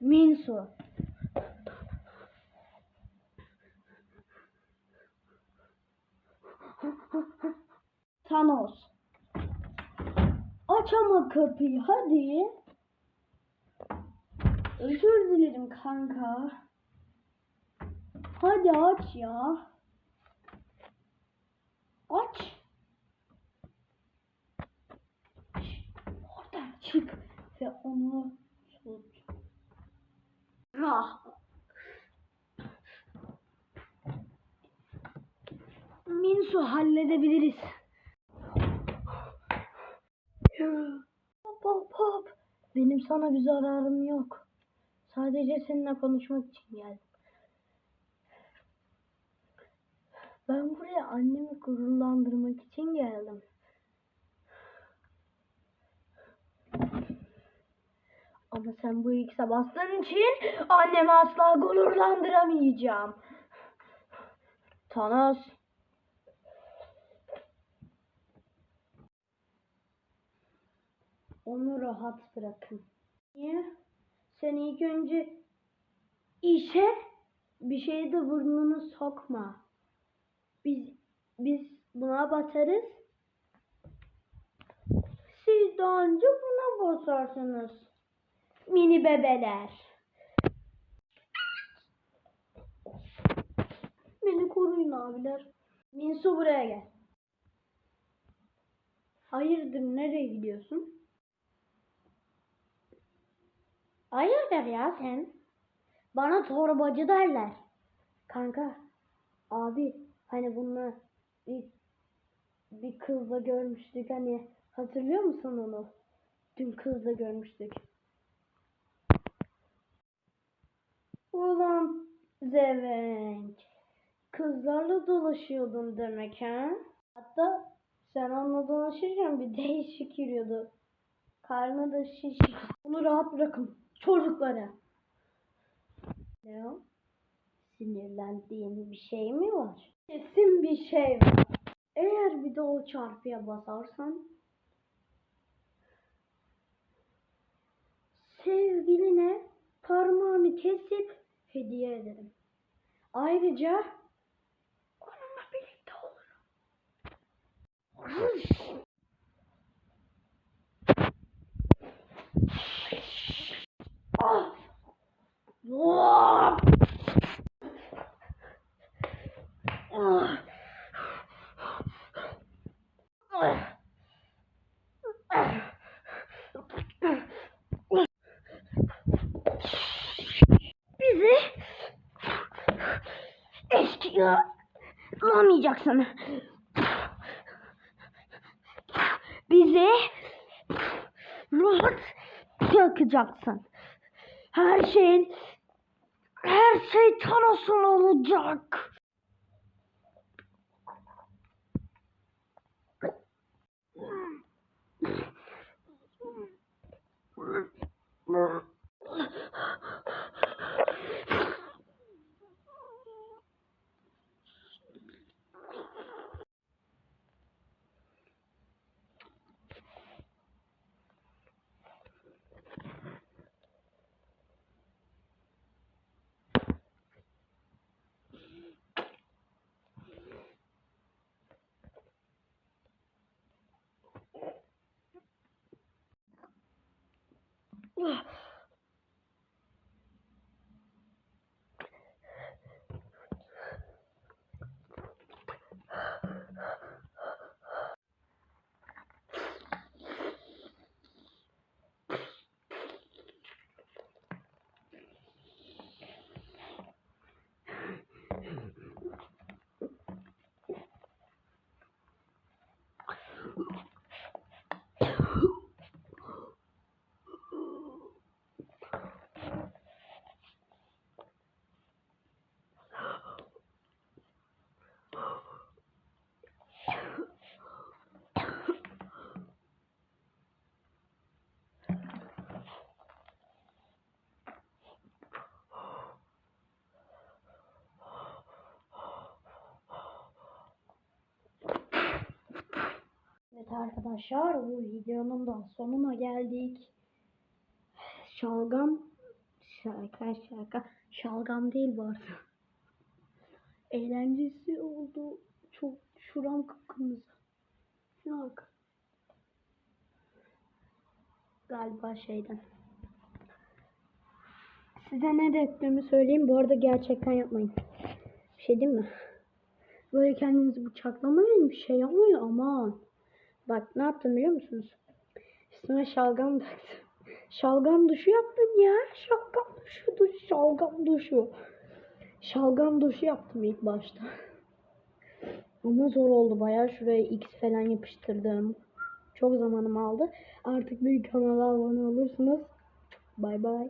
Minsu. Thanos. Aç ama kapıyı hadi. Özür dilerim kanka. Hadi aç ya. Minsu halledebiliriz. Hop hop hop. Benim sana bir zararım yok. Sadece seninle konuşmak için geldim. Ben buraya annemi gururlandırmak için geldim. Ama sen bu X'e bastığın için annemi asla gururlandıramayacağım. Thanos. Onu rahat bırakın. Niye? Sen ilk önce işe bir şeye de burnunu sokma. Biz biz buna batarız. Siz daha önce buna basarsınız. Mini bebeler. Beni koruyun abiler. Minsu buraya gel. Hayırdır nereye gidiyorsun? Hayırdır ya sen? Bana torbacı derler. Kanka, abi hani bunu bir, bir kızla görmüştük hani hatırlıyor musun onu? Dün kızla görmüştük. Ulan zevenk. Kızlarla dolaşıyordun demek ha? Hatta sen onunla dolaşırken bir değişik yürüyordu. Karnı da şişik. Onu rahat bırakın çocuklara. Ne o? Sinirlendiğin bir şey mi var? Kesin bir şey var. Eğer bir de o çarpıya basarsan sevgiline parmağını kesip hediye ederim. Ayrıca onunla birlikte olurum. Bizi eşkıya bulamayacaksın. Bizi rahat bırakacaksın. Her şeyin her şey Thanos'un olacak. Arkadaşlar bu videonun da sonuna geldik. Şalgam Şaka şaka. Şalgam değil bu arada. Eğlencesi oldu. Çok şuram kıpkırmızı. Şuna bak. Galiba şeyden. Size ne döktüğümü söyleyeyim. Bu arada gerçekten yapmayın. Bir şey diyeyim mi? Böyle kendinizi bıçaklamayın. Bir şey yapmayın aman. Bak ne yaptım biliyor musunuz? Üstüme şalgam döktüm. Şalgam duşu yaptım ya. Şalgam duşu, duş, şalgam duşu. Şalgam duşu yaptım ilk başta. Ama zor oldu. Bayağı şuraya X falan yapıştırdım. Çok zamanım aldı. Artık büyük kanala abone olursunuz. Bay bay.